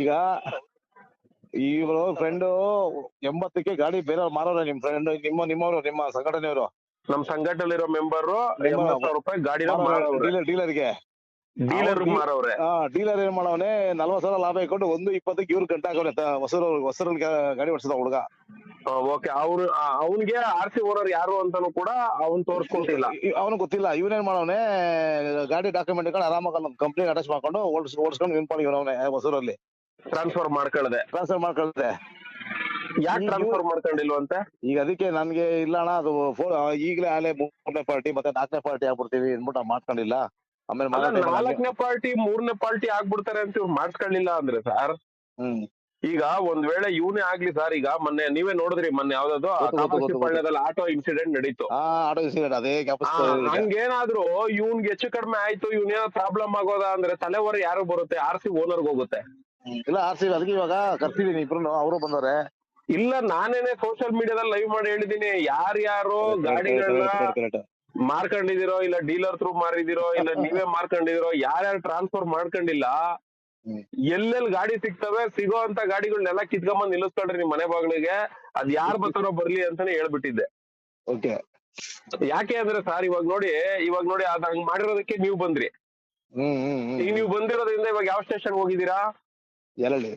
ಈಗ ಇವರು ಫ್ರೆಂಡ್ ಎಂಬತ್ತಕ್ಕೆ ಗಾಡಿ ಬೇರೆ ಮಾರೋರೆ ನಿಮ್ ಫ್ರೆಂಡ್ ನಿಮ್ಮ ನಿಮ್ಮವರು ನಿಮ್ಮ ಸಂಘಟನೆಯವರು. ನಮ್ ಸಂಘಟನೆಲಿರೋ ಮೆಂಬರ್ ಎಂಬತ್ ಸಾವಿರ ರೂಪಾಯಿ ಗಾಡಿನ ಮಾರವ್ರೆ. Dealer ಡೀಲರ್ಗೆ dealer ಮಾರವ್ರೆ. ಹಾ ಡೀಲರ್ ಏನ್ ಮಾಡವನೆ ನಲ್ವತ್ ಸಾವಿರ ಲಾಭ ಇಟ್ಕೊಂಡು ಒಂದು ಇಪ್ಪತ್ತಕ್ಕೆ ಇವ್ರು ಗಂಟೆ ಹಾಕೋನೆ ಹೊಸರು ಹೊಸರಲ್ಲಿ ಗಾಡಿ ಓಡಿಸಿದ ಹುಡುಗ. ಓಕೆ ಅವ್ರು ಅವನ್ಗೆ ಆರ್ ಸಿ ಓನರ್ ಯಾರು ಅಂತಾನು ಕೂಡ ಅವ್ನ್ ತೋರ್ಸ್ಕೊಟ್ಟಿಲ್ಲ. ಅವನು ಗೊತ್ತಿಲ್ಲ. ಇವನೇನ್ ಮಾಡವನೆ ಗಾಡಿ ಡಾಕ್ಯುಮೆಂಟ್ ಇಕೊಂಡು ಆರಾಮಾಗಿ ಕಂಪ್ನಿ ಅಟ್ಯಾಚ್ ಮಾಡ್ಕೊಂಡು ಓಡಿಸ್ ಓಡಿಸ್ಕೊಂಡು ವಿನ್ ಮಾಡಿ ಇವನವನೆ ಹೊಸೂರಲ್ಲಿ. ಟ್ರಾನ್ಸ್ಫರ್ ಮಾಡ್ಕೊಳ್ದೆ. ಟ್ರಾನ್ಸ್ಫರ್ ಮಾಡ್ಕೊಳ್ತೆ ಯಾಕೆ ಟ್ರಾನ್ಸ್ಫರ್ ಮಾಡ್ಕೊಂಡಿಲ್ವ ಅಂತ? ಈಗ ಅದಕ್ಕೆ ನನ್ಗೆ ಇಲ್ಲ ಅಣ್ಣ ಅದು ಫೋನ್ ಈಗಲೇ ಆಲೆ ಮೂರನೇ ಪಾರ್ಟಿ ಮತ್ತೆ ನಾಲ್ಕನೇ ಪಾರ್ಟಿ ಆಗ್ಬಿಡ್ತೀವಿ ಅಂದ್ಬಿಟ್ಟು ನಾವು ಮಾಡ್ಕೊಂಡಿಲ್ಲ. ಆಮೇಲೆ ಅಲ್ಲ ನಾಲ್ಕನೇ ಪಾರ್ಟಿ ಮೂರನೇ ಪಾರ್ಟಿ ಆಗ್ಬಿಡ್ತಾರೆ ಅಂತ ಇವ್ರು ಮಾಡ್ಸ್ಕೊಳ್ಳಿಲ್ಲ ಅಂದ್ರೆ ಸರ್. ಹ್ಮ್. ಈಗ ಒಂದ್ ವೇಳೆ ಇವನೇ ಆಗ್ಲಿ ಸರ್ ಈಗ ಮೊನ್ನೆ ನೀವೇ ನೋಡಿದ್ರಿ ಮೊನ್ನೆ ಯಾವ್ದಾದ್ರು ಗೊತ್ತು, ಗೊತ್ತು, ಗೊತ್ತು. ಪಾಳ್ಯದಲ್ಲಿ ಆಟೋ ಇನ್ಸಿಡೆಂಟ್ ನಡೀತು. ಆ ಆಟೋ ಅದೇ ಆ, ಕ್ಯಾಪಸ್ ಹಂಗೇನಾದ್ರೂ ಇವ್ನ್ಗೆ ಹೆಚ್ಚು ಕಡಿಮೆ ಆಯ್ತು ಇವ್ನೇನೋ ಪ್ರಾಬ್ಲಮ್ ಆಗೋದ ಅಂದ್ರೆ ತಲೆವರೆ ಯಾರು ಬರುತ್ತೆ? ಆರ್ ಸಿ ಓನರ್ಗೆ ಹೋಗುತ್ತೆ. ಇಲ್ಲ ಆರ್ ಸಿ ಅದಕ್ಕೆ ಇವಾಗ ಕರ್ತಿದ್ದೀನಿ ಇಬ್ರು ಅವರು ಬಂದವ್ರೆ. ಇಲ್ಲ ನಾನೇನೆ ಸೋಷಿಯಲ್ ಮೀಡಿಯಾದಲ್ಲಿ ಲೈವ್ ಮಾಡಿ ಹೇಳಿದೀನಿ ಯಾರ್ಯಾರು ಗಾಡಿಗಳನ್ನ ಮಾರ್ಕೊಂಡಿದಿರೋ ಇಲ್ಲ ಡೀಲರ್ ಥ್ರೂ ಮಾರಿದಿರೋ ಇಲ್ಲ ನೀವೇ ಮಾರ್ಕೊಂಡಿದಿರೋ ಯಾರ್ಯಾರು ಟ್ರಾನ್ಸ್ಫರ್ ಮಾಡ್ಕೊಂಡಿಲ್ಲ. ಎಲ್ಲೆಲ್ಲಿ ಗಾಡಿ ಸಿಗ್ತವೆ ಸಿಗೋ ಅಂತ ಗಾಡಿಗಳನ್ನೆಲ್ಲ ಕಿತ್ಕೊಂಬಂದ್ ನಿಲ್ಲಿಸ್ಕೊಂಡ್ರಿ ನಿಮ್ ಮನೆ ಬಾಗಿಲಿಗೆ. ಅದ್ ಯಾರ್ ಬರ್ತಾರೋ ಬರ್ಲಿ ಅಂತಾನೆ ಹೇಳ್ಬಿಟ್ಟಿದ್ದೆ. ಓಕೆ. ಯಾಕೆ ಅಂದ್ರೆ ಸರ್ ಇವಾಗ ನೋಡಿ ಇವಾಗ ನೋಡಿ ಅದ್ ಹಂಗ್ ಮಾಡಿರೋದಕ್ಕೆ ನೀವು ಬಂದ್ರಿ. ಈಗ ನೀವ್ ನೀವು ಬಂದಿರೋದ್ರಿಂದ ಇವಾಗ ಯಾವ ಸ್ಟೇಷನ್ ಹೋಗಿದ್ದೀರಾ? ಎಲ್ಲಿ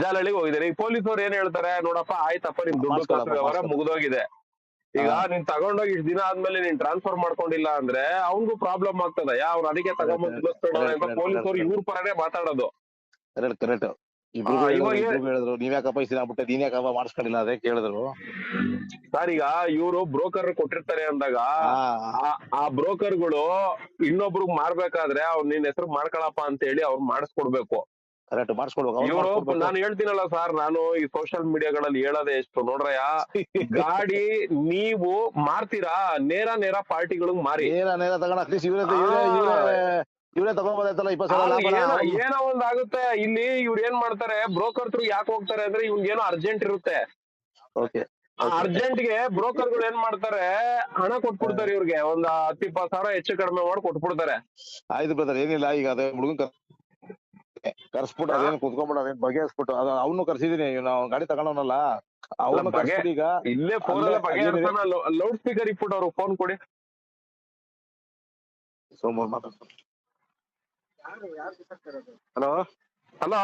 ಜಾಲಹಳ್ಳಿಗೆ ಹೋಗಿದ್ದಾರೆ ಈಗ ಪೊಲೀಸರು ಏನ್ ಹೇಳ್ತಾರೆ? ನೋಡಪ್ಪ ಆಯ್ತಪ್ಪ ನಿಮ್ ದುಡ್ಡು ಕಾಸು ವ್ಯವಹಾರ. ಮುಗ್ದೋಗಿದೆ. ಈಗ. ನೀನ್ ತಗೊಂಡೋಗಿ ಇಷ್ಟ ದಿನ ಆದ್ಮೇಲೆ ನೀನ್ ಟ್ರಾನ್ಸ್ಫರ್ ಮಾಡ್ಕೊಂಡಿಲ್ಲ ಅಂದ್ರೆ ಅವ್ನಿಗೂ ಪ್ರಾಬ್ಲಮ್ ಆಗ್ತದ ಅವ್ರ ಅದಕ್ಕೆ ನಿಲ್ಲಿಸ್ಕೊಂಡವ್ನೆ ಅಂತ ಇವ್ರ ಪರನೇ ಮಾತಾಡೋದು. ಕರೆಕ್ಟ್ ಕರೆಕ್ಟ್ ಇಬ್ರು ಹೇಳಿದ್ರು ನೀವ್ ಯಾಕಪ್ಪ ಇಷ್ಟ ಆಗ್ಬಿಟ್ಟೆ ನೀನ್ ಯಾಕಪ್ಪ ಮಾಡಿಸ್ಕೊಂಡಿಲ್ಲ ಅದೇ ಕೇಳಿದ್ರು. ಸರ್ ಈಗ ಇವ್ರು ಬ್ರೋಕರ್ ಕೊಟ್ಟಿರ್ತಾರೆ ಅಂದಾಗ ಆ ಬ್ರೋಕರ್ಗಳು ಇನ್ನೊಬ್ರಿಗೆ ಮಾರ್ಬೇಕಾದ್ರೆ ಅವ್ರು ನಿನ್ ಹೆಸರು ಮಾಡ್ಕೊಳಪ್ಪ ಅಂತ ಹೇಳಿ ಅವ್ರು ಮಾಡಿಸ್ಕೊಡ್ಬೇಕು. ಕರೆಕ್ಟ್ ಅವ್ರು ಇವರು ನಾನು ಹೇಳ್ತೀನಲ್ಲ ಸರ್ ನಾನು ಈ ಸೋಷಿಯಲ್ ಮೀಡಿಯಾಗಳಲ್ಲಿ ಹೇಳೋದೇ ಎಷ್ಟು ನೋಡ್ರಯ್ಯ? ಗಾಡಿ ನೀವು ಮಾರ್ತೀರಾ? ನೇರ ನೇರ ಪಾರ್ಟಿಗಳಿಗೆ ಮಾರಿ. ನೇರ ನೇರ ತಗೊಂಡ್ ಅಟ್ಲೀಸ್ಟ್ ಇವರೇ ಇವರೇ ಆ. ಇವರೇ ಇವರೇ ತಗೊಂಡ್ಬಂದೈತಲ್ಲ ಇಪ್ಪತ್ತು ಸಾವಿರ ಆದ್ರೆ ಲಾಭನ? ಏನೋ ಒಂದ್ ಆಗುತ್ತೆ ಇಲ್ಲಿ ಇವ್ರು ಏನ್ ಮಾಡ್ತಾರೆ ಬ್ರೋಕರ್ ತ್ರೂ ಯಾಕೆ ಹೋಗ್ತಾರೆ ಅಂದ್ರೆ ಇವ್ನಿಗೆ ಏನೋ ಅರ್ಜೆಂಟ್ ಇರುತ್ತೆ. ಓಕೆ ಅರ್ಜೆಂಟ್ಗೆ ಬ್ರೋಕರ್ಗಳು ಏನ್ ಮಾಡ್ತಾರೆ ಹಣ ಕೊಟ್ಬಿಡ್ತಾರೆ ಇವ್ರಿಗೆ. ಒಂದ್ ಹತ್ತು ಇಪ್ಪತ್ತು ಸಾವಿರ ಹೆಚ್ಚು ಕಡಿಮೆ ಮಾಡಿ ಕೊಟ್ಬಿಡ್ತಾರೆ. ಆಯ್ತು ಬ್ರದರ್ ಏನಿಲ್ಲ ಈಗ ಅದೇ ಹುಡುಗನ್ ಕರ್ಸ್ಬಿಟ್ಟು ಅದೇನು ಕುತ್ಕೊಂಡ್ಬಿಟ್ಟು ಅದೇನ್ ಬಗೆಹರಿಸ್ಬಿಟ್ಟು ಅದ ಅವನು ಕರ್ಸಿದೀನಿ ನಾವು ಗಾಡಿ ತಗೊಂಡವನಲ್ಲ ಅವನು ಬಗೆ- ಕರ್ಸ್ಬಿಟ್ಟು ಈಗ. ಇಲ್ಲೇ ಫೋನ್ ಅಲ್ಲೇ- ಲೌಡ್ ಸ್ಪೀಕರ್ ಇಟ್ಬಿಟ್ಟು ಅವ್ರು ಫೋನ್ ಕೊಡಿ. ಸೋಮವಾರ ಮಾತಾಡ್ತಾರೆ ಹಲೋ? ಹಲೋ?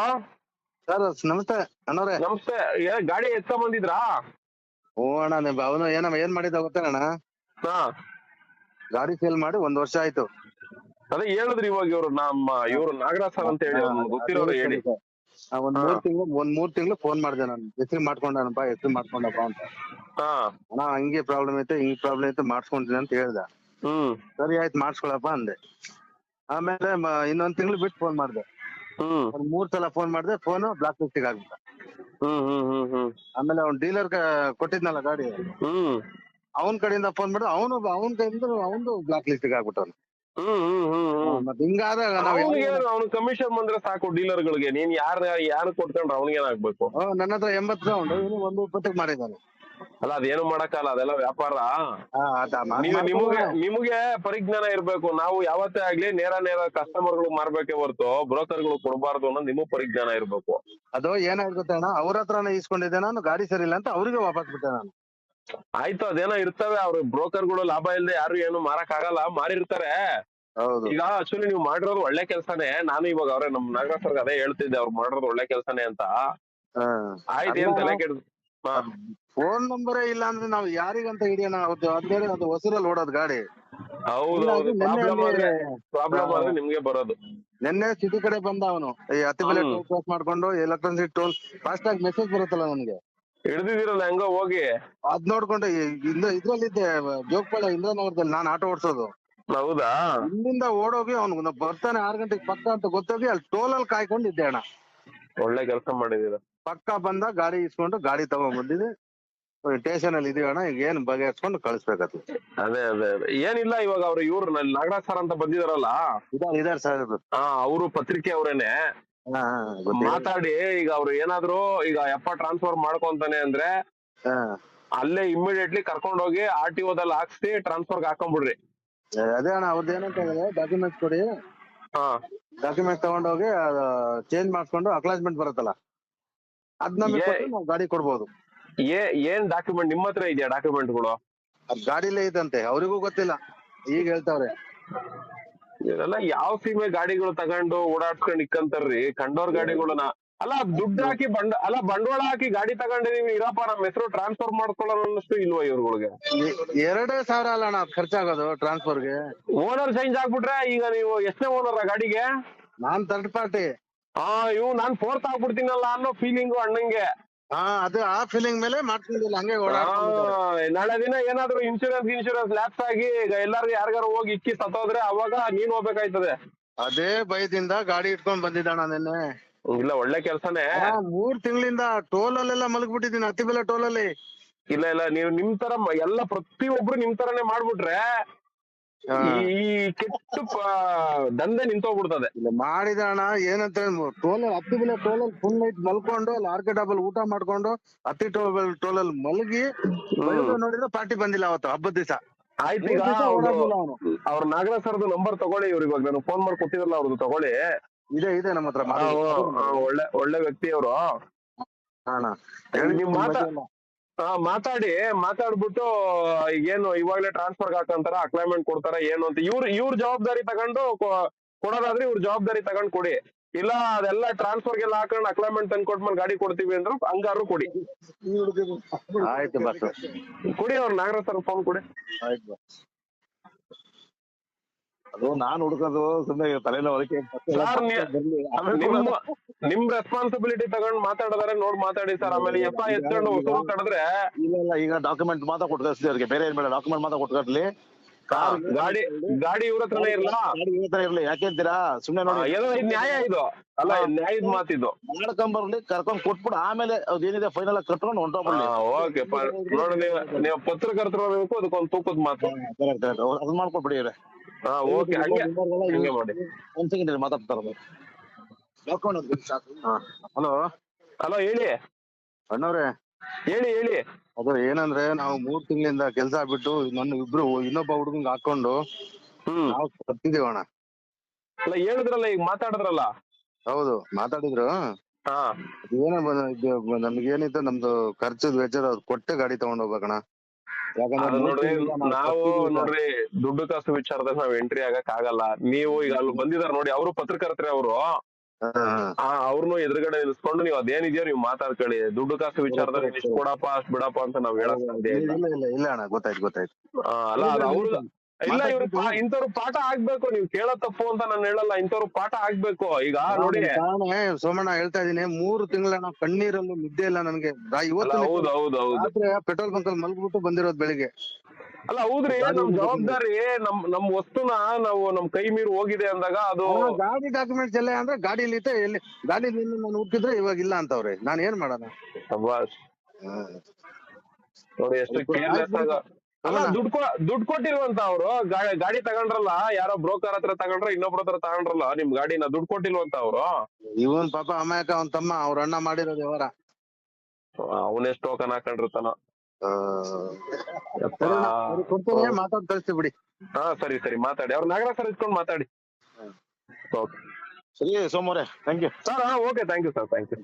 ಸರ್ ನಮಸ್ತೆ ಅಣ್ಣವ್ರೆ. ನಮಸ್ತೆ ಏ, ಗಾಡಿ ಎತ್ಕೊಂಡ್ ಬಂದಿದ್ರಾ ಓ ಅಣ್ಣ ಅವನು ಏನಮ್ಮ ಏನ್ ಮಾಡಿದ್ದ ಗೊತ್ತೇನಣ್ಣ? ಹಾ. ಗಾಡಿ ಸೇಲ್ ಮಾಡಿ ಒಂದ್ ವರ್ಷ ಆಯ್ತು. ಅದೇ ಹೇಳಿದ್ರಿ ಇವಾಗ ಇವರು ನಮ್ಮ ಇವರು ನಾಗರಾಜ್ ಸರ್ ಅಂತ ಹೇಳಿ ಗೊತ್ತಿರೋರು ಹೇಳಿ. ಆ, ಒಂದ್. ಮೂರ್ ತಿಂಗಳು ಒಂದ್ ಮೂರ್ ತಿಂಗಳು ಫೋನ್ ಮಾಡ್ದೆ ನಾನು. ಹೆಸರು ಮಾಡ್ಕೊಂಡನಪ್ಪ ಹೆಸರು ಮಾಡ್ಕೊಂಡಪ್ಪ ಅಂತ. ಹಾ. ಅಣ್ಣ ಹಂಗೆ ಪ್ರಾಬ್ಲಮ್ ಐತೆ ಹಿಂಗ್ ಪ್ರಾಬ್ಲಮ್ ಐತೆ ಮಾಡ್ಸ್ಕೊಂತೀನಿ ಅಂತ ಹೇಳ್ದ. ಹ್ಮ್. ಸರಿ ಆಯ್ತು ಮಾಡ್ಸ್ಕೊಳಪ್ಪ ಅಂದೆ. ಆಮೇಲೆ ಮ- ಇನ್ನೊಂದ್ ತಿಂಗಳು ಬಿಟ್ಟು ಫೋನ್ ಮಾಡ್ದೆ. ಹ್ಮ್. ಒಂದ್ ಮೂರ್ ಸಲ ಫೋನ್ ಮಾಡ್ದೆ ಫೋನ್ ಬ್ಲಾಕ್ ಲಿಸ್ಟಿಗೆ ಆಗ್ಬಿಟ್ಟ ಹ್ಮ್ ಹ್ಮ್ ಹ್ಮ್ ಹ್ಮ್. ಆಮೇಲೆ ಅವ್ನ್ ಡೀಲರ್ ಕೊಟ್ಟಿದ್ನಲ್ಲ ಗಾಡಿ. ಹ್ಮ್. ಅವನ್ ಕಡೆಯಿಂದ ಫೋನ್ ಮಾಡಿದ್ರೆ ಅವನು ಅವನ್ ಕೈಯಿಂದ ಅವನು ಬ್ಲಾಕ್ ಲಿಸ್ಟಿಗೆ ಆಗ್ಬಿಟ್ಟವ್ನು ಮತ್ತೆ ಹಿಂಗಾದಾಗ ಅವ್ನು ಕಮಿಷನ್ ಬಂದ್ರೆ ಸಾಕು ಡೀಲರ್ ಗಳಿಗೆ ನೀನ್ ಯಾರ ಯಾರು ಕೊಟ್ಕೊಂಡ್ರೆ ಅವನಿಗೇನಾಗ್ಬೇಕು ನನ್ನ ಹತ್ರ ಎಂಬತ್ತು ರೌಂಡ್ ಇವನು ಒಂದು ಇಪ್ಪತ್ತಕ್ಕೆ ಮಾಡಿದ್ದಾನೆ ಅಲ್ಲ ಅದೇನು ಮಾಡಕ್ಕಲ್ಲ ಅದೆಲ್ಲ ವ್ಯಾಪಾರ. ನೀವು ನಿಮಗೆ ನಿಮಗೆ ಪರಿಜ್ಞಾನ ಇರ್ಬೇಕು. ನಾವು ಯಾವತ್ತೇ ಆಗ್ಲಿ ನೇರ ನೇರ ಕಸ್ಟಮರ್ಗಳು ಮಾರ್ಬೇಕೆ ಹೊರತು ಬ್ರೋಕರ್ಗಳು ಕೊಡಬಾರ್ದು ಅನ್ನೋದು ನಿಮಗ್ ಪರಿಜ್ಞಾನ ಇರ್ಬೇಕು. ಅದು ಏನಾಗುತ್ತೆ ಅಣ್ಣ ಅವ್ರ ಹತ್ರನೇ ಇಸ್ಕೊಂಡಿದ್ದೆ ನಾನು ಗಾಡಿ ಸರಿ ಇಲ್ಲ ಅಂತ ಅವ್ರಿಗೆ ವಾಪಸ್ ಬಿಟ್ಟೆ ನಾನು. ಆಯ್ತು ಅದೇನೋ ಇರ್ತವೆ. ಅವ್ರ ಬ್ರೋಕರ್ಗಳು ಲಾಭ ಇಲ್ಲದೆ ಯಾರು ಏನು ಮಾರಕ್ ಆಗಲ್ಲ ಮಾರಿರ್ತಾರೆ ಹೌದು. ಈಗ ಆಕ್ಚುಲಿ ನೀವು ಮಾಡಿರೋದು ಒಳ್ಳೆ ಕೆಲ್ಸನೇ. ನಾನು ಇವಾಗ ಅವ್ರೆ ನಮ್ ನಾಗರಾಜ್ ಸರ್ಗೆ ಅದೇ ಹೇಳ್ತಿದ್ದೆ ಅವ್ರು ಮಾಡಿರೋದು ಒಳ್ಳೆ ಕೆಲ್ಸನೇ ಅಂತ. ಆಯ್ತು ಏನ್ ತಲೆ ಕೆಡ್ ಫೋನ್ ನಂಬರ್ ಇಲ್ಲ ಅಂದ್ರೆ ನಾವ್ ಯಾರಿಗಂತ ಹಿಡಿಯೋಣ? ಅದು ಅದ್ಮೇಲೆ ಅದು ಹೊಸರಲ್ಲಿ ಓಡೋದು ಗಾಡಿ. ಹೌದು ಪ್ರಾಬ್ಲಮ್ ಆದ್ರೆ ಪ್ರಾಬ್ಲಮ್ ಆದ್ರೆ ನಿಮ್ಗೆ ಬರೋದು. ನಿನ್ನೆ ಸಿಟಿ ಕಡೆ ಬಂದ ಅವನು. ಈ ಹತ್ತಿ ಬೆಲೆ. ಟೋಲ್ ಕ್ರಾಸ್ ಮಾಡ್ಕೊಂಡು ಎಲೆಕ್ಟ್ರಾನಿಕ್ ಟೋಲ್ ಫಾಸ್ಟ್ ಆಗಿ ಮೆಸೇಜ್ ಬರುತ್ತಲ್ಲ ನನಗೆ. ಹಿಡ್ದಿದಿರಲ್ಲ ಹೆಂಗೋ ಹೋಗಿ. ಅದ್ ನೋಡ್ಕೊಂಡು ಇಂದ ಇಂದ ಇದ್ರಲ್ಲಿದ್ದೆ ಜೋಗಪಾಳ ಇಂದ್ರನಗರದಲ್ಲಿ ನಾನು ಆಟೋ ಓಡಿಸೋದು. ಹೌದಾ? ಇಲ್ಲಿಂದ ಓಡೋಗಿ ಅವ್ನು ಬರ್ತಾನೆ ಆರ್ ಗಂಟೆಗೆ ಪಕ್ಕ ಅಂತ ಗೊತ್ತೋಗಿ ಅಲ್ಲಿ ಟೋಲ್ ಅಲ್ಲಿ ಕಾಯ್ಕೊಂಡಿದ್ದೆ ಅಣ್ಣ. ಒಳ್ಳೆ ಕೆಲಸ ಮಾಡಿದೀರ ಪಕ್ಕ ಬಂದ ಗಾಡಿ ಇಸ್ಕೊಂಡು ಗಾಡಿ ತಗೊಂಡ್ ಬಂದಿದೆ. ಸ್ಟೇಷನ್ ಅಲ್ಲಿ ಇದೀವಿ ಅಣ್ಣ ಈಗ ಏನ್ ಬಗೆಹರಿಸ್ಕೊಂಡು ಕಳಿಸ್ಬೇಕತ್ತು ಅದೇ ಅದೇ ಅದೇ. ಏನಿಲ್ಲ ಇವಾಗ ಅವ್ರು ಇವ್ರು ನಾಗರಾಜ್ ಸರ್ ಅಂತ ಬಂದಿದಾರಲ್ಲ? ಇದಾರೆ ಇದಾರೆ ಸರ್ ಹಾ ಅವರು ಪತ್ರಿಕೆ ಅವರೇನೆ. ಮಾತಾಡಿ ಈಗ ಅವ್ರು ಏನಾದ್ರು ಈಗ ಎಪ್ಪ ಟ್ರಾನ್ಸ್ಫರ್ ಮಾಡ್ಕೊಂತಾನೆ ಅಂದ್ರೆ. ಅಲ್ಲೇ ಇಮಿಡಿಯೇಟ್ಲಿ ಕರ್ಕೊಂಡ್ ಹೋಗಿ ಆರ್ ಟಿ ಓದಲ್ಲಿ ಹಾಕ್ಸಿ ಟ್ರಾನ್ಸ್ಫರ್ ಹಾಕೊಂಡ್ಬಿಡ್ರಿ ಅದೇ ಅಣ್ಣ ಅವ್ರದ್ದು ಏನಂತ ಹೇಳಿದ್ರೆ ಡಾಕ್ಯುಮೆಂಟ್ಸ್ ಕೊಡಿ. ಹಾ. ಡಾಕ್ಯುಮೆಂಟ್ ತಗೊಂಡೋಗಿ ಚೇಂಜ್ ಮಾಡ್ಕೊಂಡು ಅಕ್ಲಾಜ್ಮೆಂಟ್ ಬರುತ್ತಲ್ಲ ಅದ್ ನಮಗೆ ನಾವು ಗಾಡಿ ಕೊಡ್ಬೋದು. ಏ ಏನ್ ಡಾಕ್ಯುಮೆಂಟ್ ನಿಮ್ಮ ಹತ್ರ ಇದೆಯಾ ಡಾಕ್ಯುಮೆಂಟ್ಗಳು ಅದ್ ಗಾಡಿಲೇ ಇದಂತೆ ಅವರಿಗೂ ಗೊತ್ತಿಲ್ಲ ಈಗ ಹೇಳ್ತಾವ್ರೆ. ಇದೆಲ್ಲ ಯಾವ ಸೀಮೆ ಗಾಡಿಗಳು ತಗೊಂಡು ಓಡಾಡ್ಸ್ಕೊಂಡ್ ಇಕ್ಕಂತಾರ್ರಿ? ಕಂಡೋರ್ ಗಾಡಿಗಳನ್ನ ಅಲ್ಲ ದುಡ್ಡು ಹಾಕಿ ಬಂಡ ಅಲ್ಲ ಬಂಡವಾಳ ಹಾಕಿ ಗಾಡಿ ತಗೊಂಡಿದೀವಿ ಇರಪ್ಪ ನಮ್ಮ ಹೆಸರು ಟ್ರಾನ್ಸ್ಫರ್ ಮಾಡ್ಕೊಳ್ಳೋಣ ಅನ್ನಷ್ಟು ಇಲ್ವಾ ಇವ್ರುಗಳಿಗೆ? ಎರಡೇ ಸಾವಿರ ಅಲ್ಲ ಅಣ್ಣ ಖರ್ಚಾಗೋದು ಟ್ರಾನ್ಸ್ಫರ್ಗೆ ಓನರ್ ಚೇಂಜ್ ಆಗ್ಬಿಟ್ರೆ ಈಗ ನೀವು ಎಷ್ಟನೇ ಓನರ್ ಗಾಡಿಗೆ? ನಾನ್ ಥರ್ಡ್ ಪಾರ್ಟಿ ಆ ಇವ್ ನಾನ್ ಫೋರ್ತ್ ಆಗ್ಬಿಡ್ತೀನಲ್ಲ ಅನ್ನೋ ಫೀಲಿಂಗು ಅಣ್ಣಂಗೆ. ಹಾ ಅದು ಆ ಫೀಲಿಂಗ್ ಮೇಲೆ ಮಾಡ್ಕೊಂಡಿಲ್ಲ. ಹಂಗೆ ಆ. ನಾಳೆ ದಿನ ಏನಾದ್ರು ಇನ್ಶೂರೆನ್ಸ್ ಇನ್ಶೂರೆನ್ಸ್ ಲ್ಯಾಪ್ಸ್ ಆಗಿ ಈಗ ಎಲ್ಲಾರ್ಗು ಯಾರಿಗಾರು ಹೋಗಿ ಇಕ್ಕಿ ಸತ್ತೋದ್ರೆ ಅವಾಗ ನೀನ್ ಹೋಗ್ಬೇಕಾಯ್ತದೆ. ಅದೇ ಭಯದಿಂದ ಗಾಡಿ ಇಟ್ಕೊಂಡ್ ಬಂದಿದ್ದಣ್ಣ ನಿನ್ನೆ. ಇಲ್ಲ ಒಳ್ಳೆ ಕೆಲ್ಸನೇ. ಆ, ಮೂರ್ ತಿಂಗಳಿಂದ ಟೋಲ್ ಅಲ್ಲೆಲ್ಲ ಮಲಗ್ಬಿಟ್ಟಿದ್ದೀನಿ ಹತ್ತಿಬೆಲೆ ಟೋಲ್ ಅಲ್ಲಿ ಇಲ್ಲ ಇಲ್ಲ ನೀವು ನಿಮ್ ತರ ಮ- ಎಲ್ಲ ಪ್ರತಿಯೊಬ್ರು ನಿಮ್ ತರನೇ ಮಾಡ್ಬಿಟ್ರೆ ಈ ಕೆಟ್ಟ ದಂಧೆ ನಿಂತೋಗ್ಬಿಡ್ತದೆ. ಇಲ್ಲ ಮಾಡಿದ ಅಣ್ಣ ಏನಂತ ಟೋಲ್ ಹತ್ತಿ ಬೆಲೆ ಟೋಲ್ ಅಲ್ಲಿ ಫುಲ್ ನೈಟ್ ಮಲ್ಕೊಂಡು ಅಲ್ಲಿ ಆರ್ಕೆ ಡಬಲ್ ಊಟ ಮಾಡ್ಕೊಂಡು ಹತ್ತಿ ಟೋಲ್ ಟೋಲ್ ಅಲ್ಲಿ ಮಲಗಿ ನೋಡಿದ್ರೆ ಪಾರ್ಟಿ ಬಂದಿಲ್ಲ ಅವತ್ತು ಹಬ್ಬದ ದಿವಸ. ಆಯ್ತು ಈಗ ಅವ್ರ ನಾಗರಾಜ್ ಸರ್ದು ನಂಬರ್ ತಗೊಳ್ಳಿ ಇವ್ರಿಗೆ ಇವಾಗ ನಾನು ಫೋನ್ ಮಾಡಿ ಕೊಟ್ಟಿದ್ರಲ್ಲ ಅವ್ರದ್ದು ತಗೊಳ್ಳಿ. ಇದೆ ಇದೆ ನಮ್ಮ ಹತ್ರ. ಒಳ್ಳೆ ಒಳ್ಳೆ ವ್ಯಕ್ತಿ ಅವರು ಅಣ್ಣ ನಿಮ್ ಮಾತಾ? ಮಾತಾಡಿ ಮಾತಾಡ್ಬಿಟ್ಟು ಏನು ಇವಾಗ್ಲೇ ಟ್ರಾನ್ಸ್ಫರ್ ಹಾಕಂತಾರ ಅಕ್ಲೈಮೆಂಟ್ ಕೊಡ್ತಾರ ಏನು ಅಂತ. ಇವ್ರ ಇವ್ರ ಜವಾಬ್ದಾರಿ ತಗೊಂಡು ಕೊಡೋದಾದ್ರೆ ಇವ್ರ ಜವಾಬ್ದಾರಿ ತಗೊಂಡ್ ಕೊಡಿ. ಇಲ್ಲ ಅದೆಲ್ಲ ಟ್ರಾನ್ಸ್ಫರ್ ಗೆಲ್ಲ ಹಾಕೊಂಡು ಅಕ್ಲೈಮೆಂಟ್ ತಂದ್ ಕೊಟ್ಮೇಲೆ ಗಾಡಿ ಕೊಡ್ತೀವಿ ಅಂದ್ರೆ ಹಂಗಾರು ಕೊಡಿ. ಆಯ್ತು ಕೊಡಿ ಅವ್ರ ನಾಗರಾಜ್ ಸರ್ ಫೋನ್ ಕೊಡಿ. ಆಯ್ತು ಅದು ನಾನ್ ಹುಡುಕೋದು ಸುಮ್ಮನೆ ತಲೆನೋ ಸರ್ ನಿಮ್ ರೆಸ್ಪಾನ್ಸಿಬಿಲಿಟಿ ತಗೊಂಡ್ ಮಾತಾಡಿದಾರೆ ನೋಡ್ ಮಾತಾಡಿ ಸರ್ ಆಮೇಲೆ ಎಫ್ ಐ ಎತ್ಕೊಂಡು ಉಸಿರು ಕಡಿದ್ರೆ ಇಲ್ಲ ಇಲ್ಲ ಈಗ ಡಾಕ್ಯುಮೆಂಟ್ ಮಾತ್ರ ಕೊಟ್ಟು ಅವ್ರಿಗೆ. ಬೇರೆ ಏನ್ ಬೇಡ ಡಾಕ್ಯುಮೆಂಟ್ ಮಾತ್ರ ಕೊಟ್ಟು ಕಟ್ಲಿ ಗಾಡಿ ಗಾಡಿ ಇವ್ರ ಹತ್ರನೇ ಇರ್ಲಾ? ಗಾಡಿ ಇವ್ರ ಹತ್ರ ಇರ್ಲಿ. ಯಾಕೆ ಅಂತೀರಾ? ಸುಮ್ನೆ ನೋಡಿ. ಏನೋ ಇದು ನ್ಯಾಯ ಇದು. ಅಲ್ಲ ನ್ಯಾಯದ ಮಾತಿದು. ಮಾಡ್ಕೊಂಬರ್ಲಿ ಕರ್ಕೊಂಡ್ ಕೊಟ್ಬಿಡು. ಆಮೇಲೆ ಅದೇನಿದೆ ಫೈನಲ್ ಆಗಿ ಕಟ್ಕೊಂಡು ಹೊಂಟೋಗ್ಬಿಡ್ಲಿ ಓಕೆ ನೋಡಿ ನೀವು ನೀವು ಪತ್ರಕರ್ತರು ಅದಕ್ಕೊಂದು ತೂಕದ ಮಾತು. Correct, correct. ಅದ್ ಮಾಡ್ಕೊಟ್ಬಿಡಿ ಹಾ ಓಕೆ ಹಂಗೆ ಹಂಗೆ ಮಾಡಿ. ಒಂದ್ ಸೆಕೆಂಡ್ ಮಾತಾಡ್ತಾರ ಹಲೋ ಹಲೋ ಹೇಳಿ. ಅಣ್ಣವ್ರೆ. ಹೇಳಿ ಹೇಳಿ. ಅದು ಏನಂದ್ರೆ ನಾವು ಮೂರ್ ತಿಂಗಳಿಂದ ಕೆಲ್ಸ ಬಿಟ್ಟು ನನ್ನ ಇಬ್ರು ಇನ್ನೊಬ್ಬ ಹುಡುಗಂಗ್ ಹಾಕೊಂಡು ಹ್ಮ್. ನಾವು ಬರ್ತಿದೀವಿ ಅಣ್ಣ. ಅಲ್ಲ ಹೇಳಿದ್ರಲ್ಲ ಈಗ ಮಾತಾಡಿದ್ರಲ್ಲ? ಹೌದು ಮಾತಾಡಿದ್ರು. ಹಾ. ಏನೋ ನಮ್ಗೇನಿತ್ತು ನಮ್ದು ಖರ್ಚು ವೆಚ್ಚ ಅವ್ರು ಕೊಟ್ಟೆ ಗಾಡಿ ತಗೊಂಡ್ ಹೋಗ್ಬೇಕಣ್ಣ. ನೋಡ್ರಿ ನಾವು. ನೋಡ್ರಿ ದುಡ್ಡು ಕಾಸು ವಿಚಾರದಲ್ಲಿ ನಾವ್ ಎಂಟ್ರಿ ಆಗಕ್ ಆಗಲ್ಲ. ನೀವು ಈಗ ಅಲ್ಲಿ ಬಂದಿದಾರ ನೋಡಿ ಅವರು ಪತ್ರಕರ್ತರೆ ಅವರು. ಅವ್ರನ್ನು ಎದುರುಗಡೆ ನಿಲ್ಸ್ಕೊಂಡು ನೀವು ಅದೇನಿದೆಯೋ ನೀವು ಮಾತಾಡ್ಕೊಳ್ಳಿ. ದುಡ್ಡು ಕಾಸು ವಿಚಾರದಲ್ಲಿ ಇಷ್ಟು ಕೊಡಪ್ಪ ಅಷ್ಟ್ ಬಿಡಪ್ಪ ಅಂತ ನಾವ್ ಹೇಳಕ್ ಇಲ್ಲ. ಇಲ್ಲ ಅಣ್ಣ ಗೊತ್ತಾಯ್ತು ಗೊತ್ತಾಯ್ತು. ಅಲ್ಲ ಅವ್ರು ಇಲ್ಲ ಇವ್ರು ಪಾ- ಇಂಥವ್ರು ಪಾಠ ಆಗ್ಬೇಕು ನೀವು ಕೇಳೋ ತಪ್ಪು ಅಂತ ನಾನು ಹೇಳಲ್ಲ ಇಂಥವ್ರು ಪಾಠ ಆಗ್ಬೇಕು. ಈಗ ನೋಡಿ. ಸೋಮಣ್ಣ ಹೇಳ್ತಾ ಇದೀನಿ ಮೂರು ತಿಂಗಳ ನಾವು ಕಣ್ಣೀರಲ್ಲೂ ನಿದ್ದೆ ಇಲ್ಲ ನನ್ಗೆ. ರಾ- ಅಲ್ಲ ಇವತ್ತು ಹೌದು ಹೌದು ಹೌದು. ರಾತ್ರಿ ಪೆಟ್ರೋಲ್ ಬಂಕ್ ಅಲ್ಲಿ ಮಲ್ಗ್ಬಿಟ್ಟು ಬಂದಿರೋದು ಬೆಳಿಗ್ಗೆ. ಅಲ್ಲ ಹೌದ್ರಿ ನಮ್ ಜವಾಬ್ದಾರಿ ನಮ್ ನಮ್ ವಸ್ತುನ ನಾವು ನಮ್ ಕೈ ಮೀರಿ ಹೋಗಿದೆ ಅಂದಾಗ ಅದು ಗಾಡಿ ಡಾಕ್ಯುಮೆಂಟ್ಸ್ ಎಲ್ಲ ಅಂದ್ರೆ ಗಾಡಿಲಿ ಇತ್ತೆ ಎಲ್ಲಿ ಗಾಡಿ ನಾನು ಹುಟ್ಟಿದ್ರೆ ಇವಾಗ ಇಲ್ಲ ಅಂತವ್ರೆ. ನಾನ್ ಏನ್ ಮಾಡೋಣ. ನೋಡಿ ಎಷ್ಟು ಕೇರ್ಲೆಸ್ ಆಗ ದುಡ್ಡು ದುಡ್ಡು ಕೊಟ್ಟಿಲ್ವಂತ ಅವ್ರು ಗಾಡಿ ತಗೊಂಡ್ರಲ್ಲ ಯಾರೋ ಬ್ರೋಕರ್ ಹತ್ರ ತಗೊಂಡ್ರ ಇನ್ನೊಬ್ರ ಹತ್ರ ತಗೊಂಡ್ರಲ್ಲ ನಿಮ್ ಗಾಡಿನ ದುಡ್ಡು ಕೊಟ್ಟಿಲ್ವಂತ ಅವ್ರು? ಇವನ್ ಪಾಪ ಅಮಾಯಕ ಅವನ್ ತಮ್ಮ ಅವ್ರ ಅಣ್ಣ ಮಾಡಿರೋದು ವ್ಯವಹಾರ. ಅವನೇ ಟೋಕನ್ ಹಾಕೊಂಡಿರ್ತಾನ. ಮಾತಾಡ್ ಕಳಿಸ್ತೀವಿ ಬಿಡಿ. ಹಾ ಸರಿ ಸರಿ ಮಾತಾಡಿ. ಅವ್ರ ನಾಗರಾಜ್ ಸರ್ ಇಟ್ಕೊಂಡು ಮಾತಾಡಿ. ಸರಿ ಸೋಮವಾರ ಥ್ಯಾಂಕ್ ಯು ಸರ್ ಹಾ okay thank you sir thank you